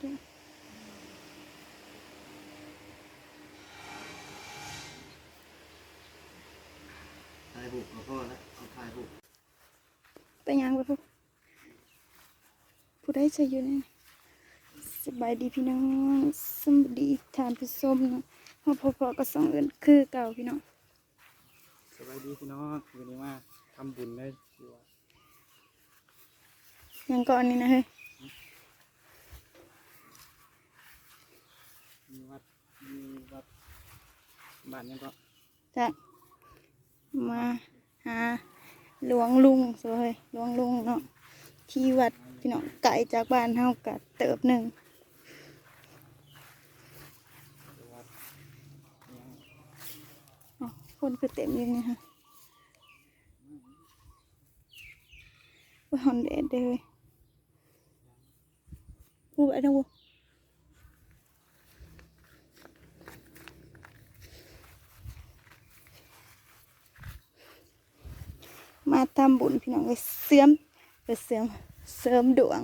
ถ่ายบุกเอาพ่อแล้วเอาถ่ายบุกไปยังไปพูดผู้ได้จะอยู่นี่สบายดีพี่น้องสมดีทานผู้ชมเนาะมาพอๆก็สองเอินคือเก่าพี่น้องสวัสดีพี่น้องวันนี้มาทำบุญได้อยู่วัดยังก่อนนี่นะเฮ้ย มีวัดมีวัดบ้านยังก็จะมาหาหลวงลุงสวยหลวงลุงเนาะที่วัดพี่น้องไก่จากบ้านเฮากะเติบหนึ่งคนคือเต็มอยู่นี่ฮะว่าหอนแดดเด้อเฮ้ยพูดไปนะวู มาทำบุญพี่น้องเลยเสื่อมเอเสื่อมเสริมดวง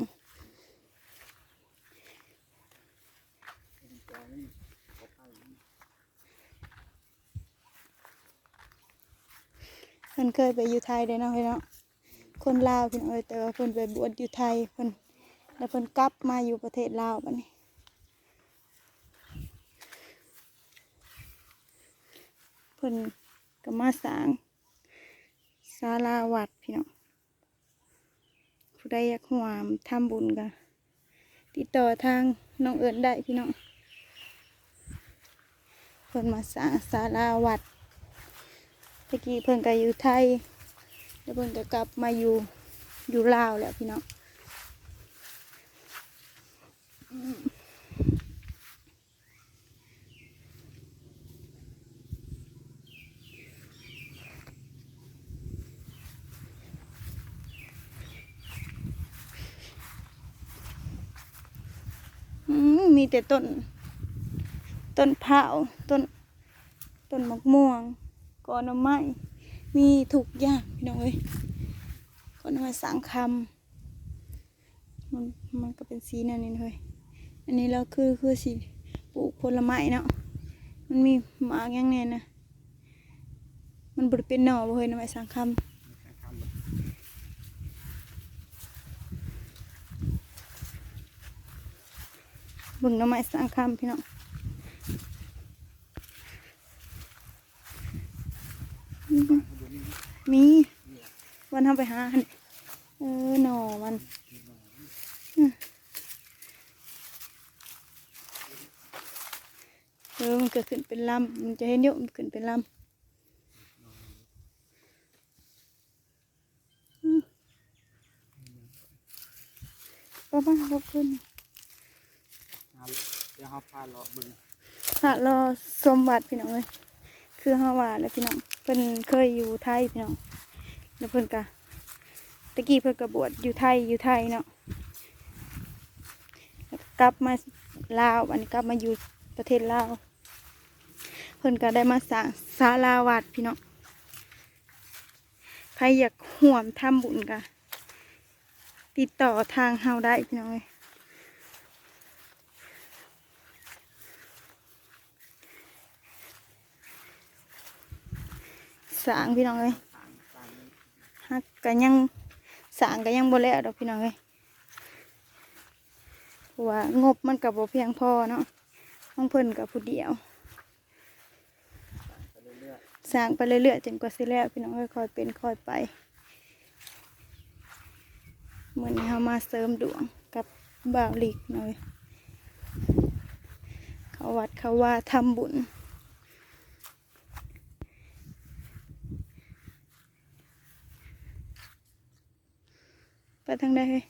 เพิ่นเคยไปอยู่ไทยได้เนาะพี่เนาะคนลาวพี่น้องแต่ว่าเพิ่นไปบวชอยู่ไทยเพิ่นแล้วเพิ่นกลับมาอยู่ประเทศลาวบัดนี้เพิ่นก็มาสร้าง ศาลาวัดพี่น้องผู้ใดอยากร่วมทำบุญก็ติดต่อทางน้องเอิญได้พี่น้องเพิ่นมาสร้างศาลาวัดตะกี้เพิ่นก็อยู่ไทย แล้วเพิ่นก็กลับมาอยู่อยู่ลาวแล้วพี่น้อง มีแต่ต้น ต้นเผาต้น ต้นมะม่วงกอนอไม้มีทุกอย่างพี่น้องเอ้ยกอนอไม้สังคำมันมันก็เป็นสีนั่นนี่เลยอันนี้เราคือคือสีปลูกผลไม้เนาะมันมีหมากย่างแน่นะมันบริเป็นหน่อเฮ้ยน่อไม้สังคำบุญำเบิ่งหน่อไม้สังคำพี่น้องมี วันทำไปหาเออหน่อมันเออมันเกิดขึ้นเป็นลำมันจะเห็นเยอะมันขึ้นเป็นลำอืมป้าป้าขอบคุณ เอาเดี๋ยวเขาพาเลาะบึงพระรอสมบัติพี่น้องเลยคือฮาวาแล้วพี่น้องเพิ่นเคยอยู่ไทยพี่น้องแล้วเพิ่นกะตะกี้เพิ่นกะบวชอยู่ไทยอยู่ไทยเนาะกลับมาลาวอันนี้กลับมาอยู่ประเทศลาวเพิ่นก็ได้มาสร้างศาลาวัดพี่น้องใครอยากห่วมทำบุญกะติดต่อทางเฮาได้พี่น้องเลย สางพี่น้องเลยฮักก็ยังสางก็ยังบ่แล้วดอกพี่น้องเลยเพราะว่างบมันกับบ่เพียงพอเนาะห้องเพิ่นกับผู้เดียวไปเรื่อยสร้างไปเรื่อยๆจนกว่าสิแล้วพี่น้องค่อยๆเป็นค่อยไปเหมือนเรามาเสริมดวงกับบ่าวหลีกหน่อยเขาวัดเขาว่าทำบุญ ทางใดเฮ้ย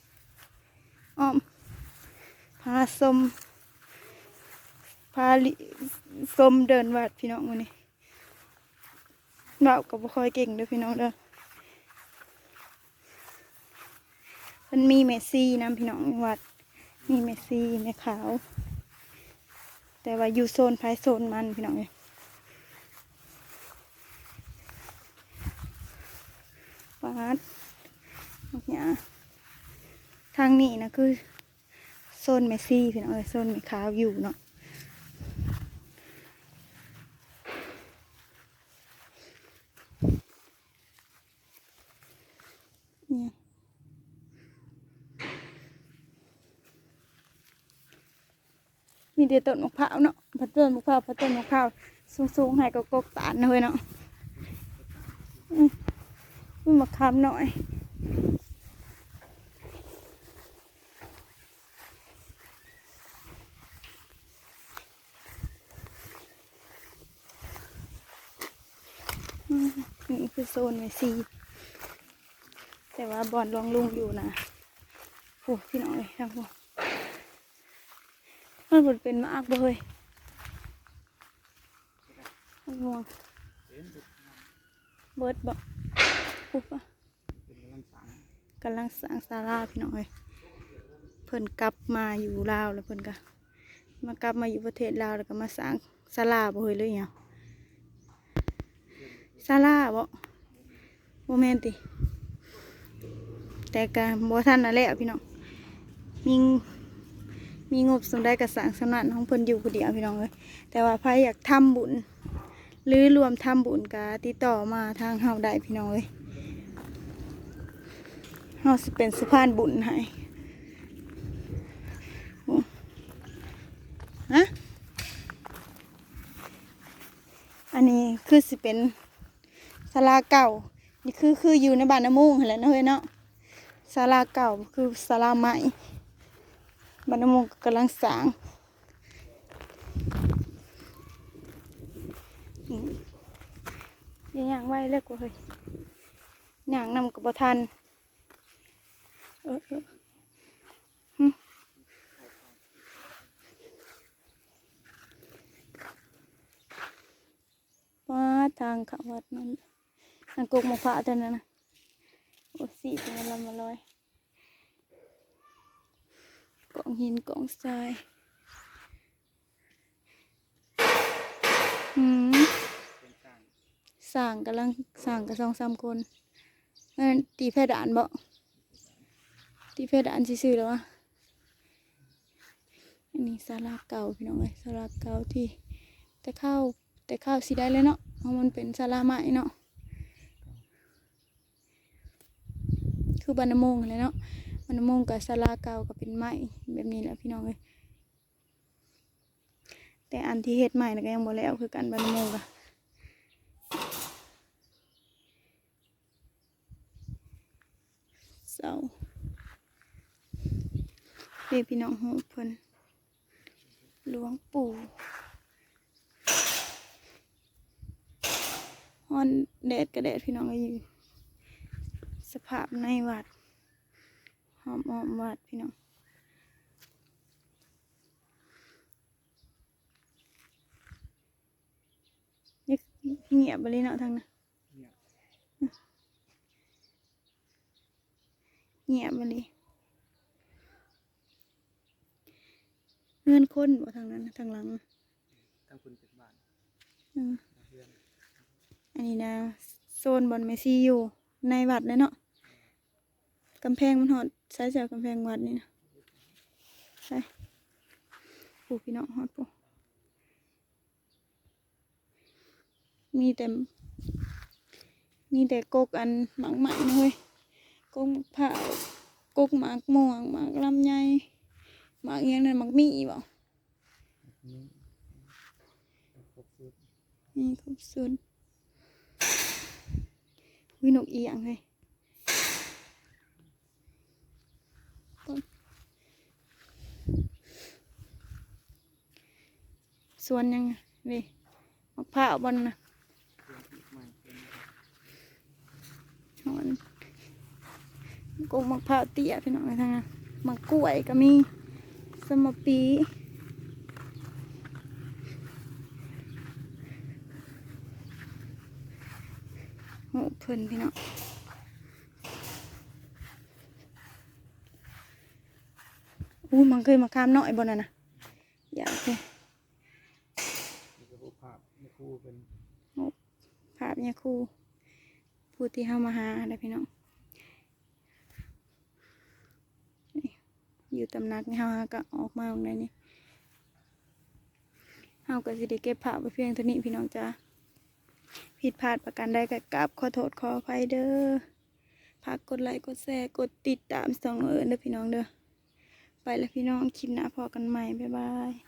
อ้อม พาสม พาลิสมเดินวัดพี่น้องวันนี้เราก็บ่ค่อยเก่งเด้อพี่น้องเด้อมันมีเมสซี่นะพี่น้องวัด มีเมสซี่ในขาว แต่ว่าอยู่โซนภายโซนมันพี่น้องเลยปาดเนี่ย ทางนี้นะคือโซนเมสซี่พี่น้องเอ้ยโซนเมคาวอยู่เนาะเนี่ยมีแต่ต้นมะพร้าวเนาะพัดต้นมะพร้าวพัดต้นมะพร้าวสูงๆให้ก็กกตานเว้ยเนาะอืมมีมะขามหน่อย นี่คือโซนไวซีแต่ว่าบอลลวงลุงอยู่นะโอ้พี่น้องเลยทั้งหมดมันบดเป็นมากเลยห่วงเป็นเป็นเบิดบอกปุ๊บอะกำลังสร้างศาลาพี่น้องเลยเพิ่นกลับมาอยู่ลาวแล้วเพิ่นก็มากลับมาอยู่ประเทศลาวแล้วก็มาสร้างศาลาบ่เลยเลยเนี่ย ศาลาบ่โมเมนติ แต่ก็บ่ทันนั่นแหละพี่น้องมีมีงบสมได้กระสร้างสำนักของเพิ่นอยู่ผู้เดียวพี่น้องเลยแต่ว่าใครอยากทำบุญ หรือรวมทำบุญก็ติดต่อมาทางเฮาได้พี่น้องเลยเฮาสิเป็นสะพานบุญให้โอ้ฮะอันนี้คือสิเป็น ศาลาเก่า นี่คือคืออยู่ในบ้านน้ำมุงหั่นแหละเนาะเฮ้ยเนาะศาลาเก่าคือศาลาใหม่บรรณมงกำลังสร้างอืมอยังย่างไว้เล็กกว่าเฮ้ยย่างนำกับบ่ทันเออเออหึว่าทางเขาวัดนั้น อันกกมะพร้าวเท่านั้นนะโอ้สี่เป็นละมาลอยกล่องหินกล่องทรายหืมสั่งกำลังสั่งกับสองสามคนเอ้นตีเพดานบ่ตีเพดานซื่อๆแล้ววะอันนี้ศาลาเก่าพี่น้องเอ้ยศาลาเก่าที่แต่ข้าวแต่ข้าวสิได้เลยเนาะเพราะมันเป็นศาลาไม้เนาะ คือบรรณมงเลยเนาะบรรณมงกับศาลาเก่าก็เป็นไม้แบบนี้แหละพี่น้องเลยแต่อันที่เฮ็ดใหม่นะก็ยังบ่แล้วคือกันบรรณมงกะเสาเรีพี่น้องหูเพิ่นหลวงปู่ฮอนแดดกระแดดพี่น้องก็อยู่ สภาพในวัดหอมหอมวัดพี่น้องนี่เงียบไปเลยเนาะทางนั้นเนี่ยเงียบไปเลยเงื่อนคนบ่ทางนั้นทางหลังทั้งคุณเป็นบ้านอืมเพื่อนอันนี้นะโซนบอลเมซี่อยู่ในวัดเลยเนาะ กำแพงมันหอดใช้จากกำแพงวัดนี่นะใช่ปูพี่น้องหอดปูมีแต่มีแต่กกอันหมักใหม่นะเว้ยกกมะพร้าวกกหมากม่วงหมากลำไยหมากเอียงนั่นหมากมีบ่นี่ครบสุดนี่ครบสุดวินกเอียงเลย สวนยังไงเว้ยมะพร้าวบนนะท่อนที่ใหม่เพื่อนกงมะพร้าวเตี้ยพี่น้องทางนั้นมะกล้วยก็มีสมปีโหเพิ่นพี่น้องอู้มันเคยมาข้ามน้อยบนน่ะนะอยากเลย นี่ก็รูปภาพในคู่ เป็นภาพเนี่ยครูผู้ที่เข้ามาหาได้พี่น้องอยู่ตำหนักนี่เฮาก็ออกมาตรงไหนนี่เฮาก็สิได้เก็บภาพไว้เพียงเท่านี้พี่น้องจ้าผิดพลาดประการใดก็กราบขอโทษขออภัยเด้อฝากกดไลค์กดแชร์กดติดตามส่องเอิญเด้อพี่น้องเด้อไปแล้วพี่น้องคลิปหน้าพอกันใหม่บ๊ายบาย